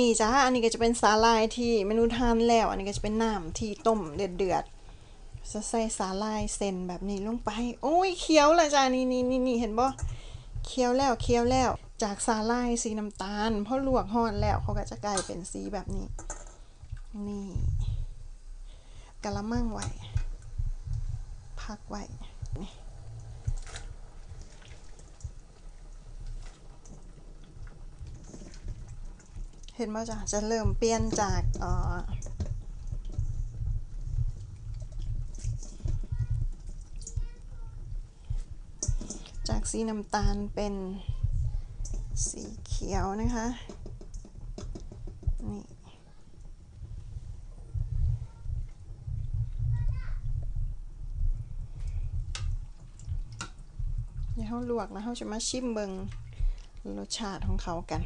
นี่จ้าอันนี้ก็จะเป็นสาลายที่เมนูทานแล้ว อันนี้ก็จะเป็นน้ำที่ต้มเดือดเดือดๆจะใส่สาลายเซนแบบนี้ลงไป โอ้ยเคี้ยวละจ้านี่นี่นี่นี่เห็นบ่เคี้ยวแล้วเคี้ยวแล้ว จากสาลายสีน้ำตาลพอลวกห่อนแล้วเขาก็จะกลายเป็นสีแบบนี้ นี่กะละมังไว้พักไว้นี่ เห็นว่าจะจะเริ่มเปลี่ยนจากอ่อจากสีน้ำตาลเป็นสีเขียวนะคะนี่เดี๋ยวเขาลวกแล้วเขาจะมาชิมเบิงรสชาติของเขากัน